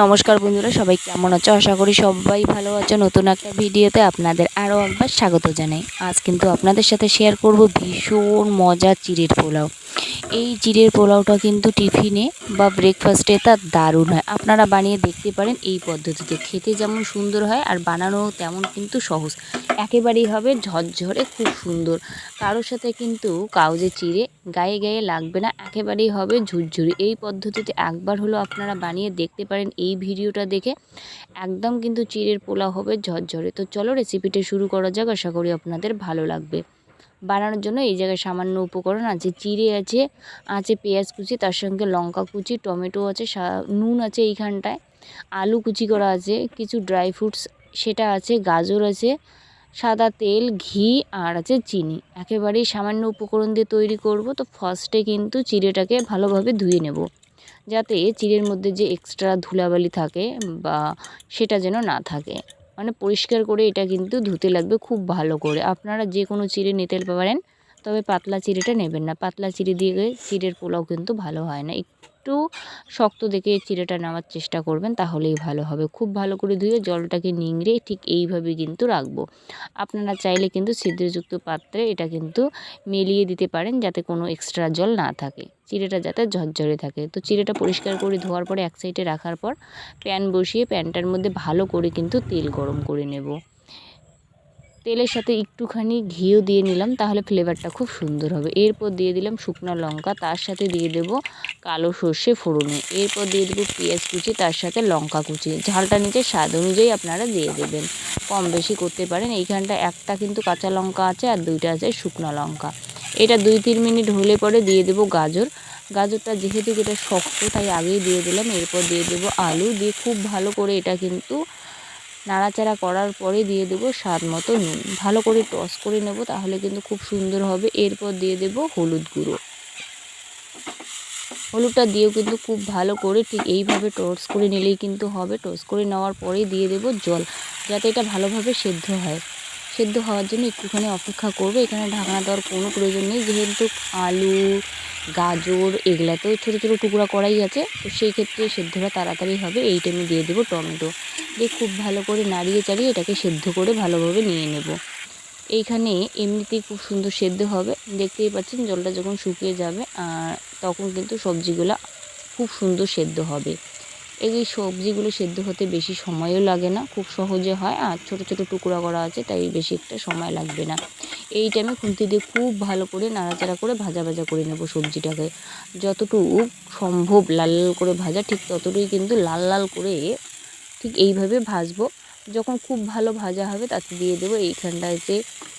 নমস্কার বন্ধুরা, সবাই কেমন আছো? আশা করি সবাই ভালো আছো। নতুন একটা ভিডিওতে আপনাদের আরও একবার স্বাগত জানাই। আজ কিন্তু আপনাদের সাথে শেয়ার করব ভীষণ মজার চিড়ের পোলাও। এই চিড়ের পোলাওটা কিন্তু টিফিনে বা ব্রেকফাস্টে তা দারুণ হয়। আপনারা বানিয়ে দেখতে পারেন এই পদ্ধতিতে। খেতে যেমন সুন্দর হয় আর বানানো তেমন কিন্তু সহজ। একেবারেই হবে ঝরঝরে খুব সুন্দর। কারোর সাথে কিন্তু কাউজে চিড়ে গায়ে গায়ে লাগবে না, একেবারেই হবে ঝুরঝুরি। এই পদ্ধতিতে একবার হলো আপনারা বানিয়ে দেখতে পারেন এই ভিডিওটা দেখে। একদম কিন্তু চিড়ের পোলাও হবে ঝরঝরে। তো চলো রেসিপিটা শুরু করা যাক, আশা করি আপনাদের ভালো লাগবে। বানানোর জন্য এই জায়গায় সামান্য উপকরণ আছে, চিড়ে আছে আছে পেঁয়াজ কুচি, তার সঙ্গে লঙ্কা কুচি, টমেটো আছে নুন আছে এইখানটায়, আলু কুচি করা আছে, কিছু ড্রাই ফ্রুটস সেটা আছে, গাজর আছে সাদা তেল, ঘি আর আছে চিনি। একেবারেই সামান্য উপকরণ দিয়ে তৈরি করব, তো ফার্স্টে কিন্তু চিড়েটাকে ভালোভাবে ধুয়ে নেব। যাতে চিড়ের মধ্যে যে এক্সট্রা ধুলাবালি থাকে বা সেটা যেন না থাকে। মানে পরিষ্কার করে এটা কিন্তু ধুতে লাগবে খুব ভালো করে। আপনারা যে কোনো চিড়ে নিতে পারেন, তবে পাতলা চিড়েটা নেবেন না। পাতলা চিড়ে দিয়ে চিড়ের পোলাও কিন্তু ভালো হয় না। একটু শক্ত দেখে চিড়েটা নেওয়ার চেষ্টা করবেন, তাহলেই ভালো হবে। খুব ভালো করে ধুয়ে জলটাকে নিংড়ে ঠিক এইভাবে কিন্তু রাখব। আপনারা চাইলে কিন্তু ছিদ্রযুক্ত পাত্রে এটা কিন্তু মিলিয়ে দিতে পারেন যাতে কোনো এক্সট্রা জল না থাকে। চিড়েটা যাতে ঝরঝরে থাকে। তো চিড়েটা পরিষ্কার করে ধোয়ার পরে এক সাইডে রাখার পর প্যান বসিয়ে প্যানটার মধ্যে ভালো করে কিন্তু তেল গরম করে নেব। তেলের সাথে একটুখানি ঘিও দিয়ে নিলাম, তাহলে ফ্লেভারটা খুব সুন্দর হবে। এরপর দিয়ে দিলাম শুকনো লঙ্কা, তার সাথে দিয়ে দেব কালো সর্ষে ফোড়নে। এরপর দিয়ে দেবো পেঁয়াজ কুচি, তার সাথে লঙ্কা কুচি। ঝালটা নিচে স্বাদ অনুযায়ী আপনারা দিয়ে দেবেন। কম বেশি করতে পারেন এইখানটা একটা কিন্তু কাঁচা লঙ্কা আছে আর দুইটা আছে শুকনো লঙ্কা। এটা দুই তিন মিনিট হলে পরে দিয়ে দেবো গাজর। গাজরটা যেহেতু এটা শক্ত, তাই আগেই দিয়ে দিলাম। এরপর দিয়ে দেবো আলু, দিয়ে খুব ভালো করে এটা কিন্তু নাড়াচাড়া করার পরে দিয়ে দেবো স্বাদ মতো নুন। ভালো করে টস করে নেব, তাহলে কিন্তু খুব সুন্দর হবে। এরপর দিয়ে দেব হলুদ গুঁড়ো। হলুদটা দিয়েও কিন্তু খুব ভালো করে ঠিক এইভাবে টস করে নিলেই কিন্তু হবে। টস করে নেওয়ার পরেই দিয়ে দেব জল, যাতে এটা ভালোভাবে সেদ্ধ হয়। সেদ্ধ হওয়ার জন্য একটুখানি অপেক্ষা করবে। এখানে ঢাকনা দেওয়ার কোনো প্রয়োজন নেই। যেহেতু আলু গাজর এগুলাতেও ছোটো ছোটো টুকরা করাই আছে। তো সেই ক্ষেত্রে সেদ্ধটা তাড়াতাড়ি হবে। এই টাইমে দিয়ে দেবো টমেটো। দিয়ে খুব ভালো করে নাড়িয়ে চাড়িয়ে এটাকে সেদ্ধ করে ভালোভাবে নিয়ে নেব। এইখানে এমনিতেই খুব সুন্দর সেদ্ধ হবে। দেখতেই পাচ্ছেন জলটা যখন শুকিয়ে যাবে, আর তখন কিন্তু সবজিগুলো খুব সুন্দর সেদ্ধ হবে। এই সবজিগুলো সেদ্ধ হতে বেশি সময়ও লাগে না। খুব সহজে হয়। আর ছোটো ছোটো টুকরা করা আছে, তাই বেশি একটা সময় লাগবে না। এই টাইমে খুন্তি দিয়ে খুব ভালো করে নাড়াচাড়া করে ভাজা ভাজা করে নেব সবজিটাকে। যতটুকু সম্ভব লাল লাল করে ভাজা, ঠিক ততটুকুই কিন্তু লাল লাল করে ঠিক এইভাবে ভাজবো। যখন খুব ভালো ভাজা হবে তাতে দিয়ে দেবো এইখানটায় যে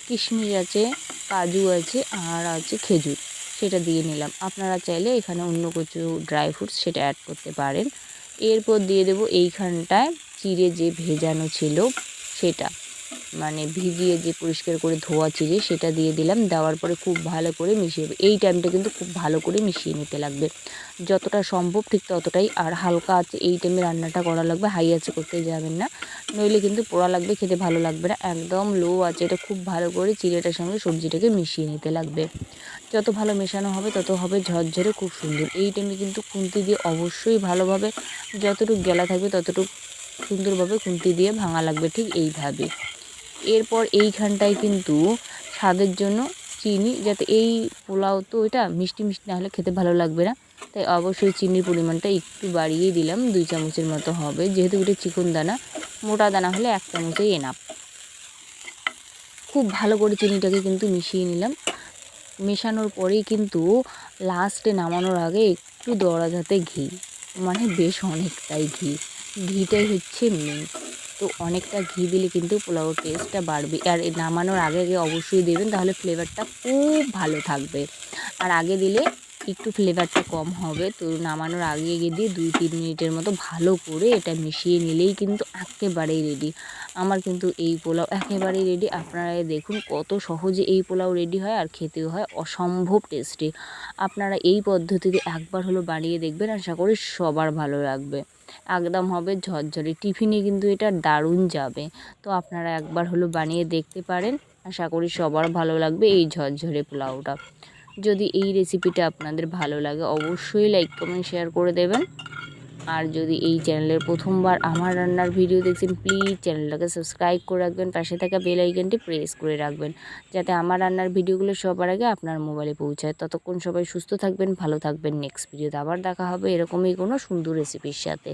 কিশমিশ আছে, কাজু আছে, আর আছে খেজুর। সেটা দিয়ে নিলাম। আপনারা চাইলে এখানে অন্য কিছু ড্রাই ফ্রুটস সেটা অ্যাড করতে পারেন। এরপর দিয়ে দেবো এইখানটায় চিড়ে যে ভেজানো ছিল সেটা। মানে ভিজিয়ে যে পরিষ্কার করে ধোয়া চিড়ে সেটা দিয়ে দিলাম। দেওয়ার পরে খুব ভালো করে মিশিয়ে এই টাইমটা কিন্তু খুব ভালো করে মিশিয়ে নিতে লাগবে। যতটা সম্ভব ঠিক ততটাই। আর হালকা আছে, এই টাইমে রান্নাটা করা লাগবে। হাই আছে করতে যাবেন না। নইলে কিন্তু পোড়া লাগবে, খেতে ভালো লাগবে না। একদম লো আছে। এটা খুব ভালো করে চিড়েটার সঙ্গে সবজিটাকে মিশিয়ে নিতে লাগবে। যত ভালো মেশানো হবে, তত হবে ঝরঝরে খুব সুন্দর। এই টাইমে কিন্তু খুন্তি দিয়ে অবশ্যই ভালোভাবে যতটুকু গেলা থাকবে, ততটুকু সুন্দরভাবে খুন্তি দিয়ে ভাঙা লাগবে। ঠিক এইভাবে। এরপর এইখানটায় কিন্তু স্বাদের জন্য চিনি, যাতে এই পোলাও তো এটা মিষ্টি মিষ্টি না হলে খেতে ভালো লাগবে না। তাই অবশ্যই চিনির পরিমাণটা একটু বাড়িয়েই দিলাম, দুই চামচের মতো হবে। যেহেতু এটা চিকন দানা, মোটা দানা হলে এক চামচেই এনাপ খুব ভালো করে চিনিটাকে কিন্তু মিশিয়ে নিলাম। মেশানোর পরেই কিন্তু লাস্টে নামানোর আগে একটু দড়া যাতে ঘি মানে বেশ অনেকটাই ঘি। ঘিটাই হচ্ছে মেন তো অনেকটা ঘি দিলে কিন্তু পোলাওর টেস্টটা বাড়বে। আর নামানোর আগে আগে অবশ্যই দেবেন, তাহলে ফ্লেভারটা খুব ভালো থাকবে। আর আগে দিলে একটু ফ্লেভারটা কম হবে। তো নামানোর আগে আগে দিয়ে দুই, তিন মিনিটের মতো ভালো করে এটা মিশিয়ে নিলেই কিন্তু একেবারেই রেডি আমার কিন্তু এই পোলাও একেবারেই রেডি আপনারা দেখুন কত সহজে এই পোলাও রেডি হয় আর খেতেও হয় অসম্ভব টেস্টি আপনারা এই পদ্ধতিতে একবার হলো বানিয়ে দেখবেন, আশা করি সবার ভালো লাগবে। একদম হবে ঝরঝরে টিফিনে কিন্তু এটা দারুণ যাবে। তো আপনারা একবার হলো বানিয়ে দেখতে পারেন, আশা করি সবার ভালো লাগবে এই ঝরঝরে পোলাওটা। যদি এই রেসিপিটা আপনাদের ভালো লাগে, অবশ্যই লাইক কমেন্ট শেয়ার করে দেবেন। আর যদি এই চ্যানেলের প্রথমবার আমার রান্নার ভিডিও দেখছেন প্লিজ চ্যানেলটাকে সাবস্ক্রাইব করে রাখবেন, পাশে থাকা বেল আইকনটি প্রেস করে রাখবেন, যাতে আমার রান্নার ভিডিওগুলো সবার আগে আপনার মোবাইলে পৌঁছায়। ততক্ষণ সবাই সুস্থ থাকবেন, ভালো থাকবেন। নেক্সট ভিডিওতে আবার দেখা হবে এরকমই কোনো সুন্দর রেসিপির সাথে।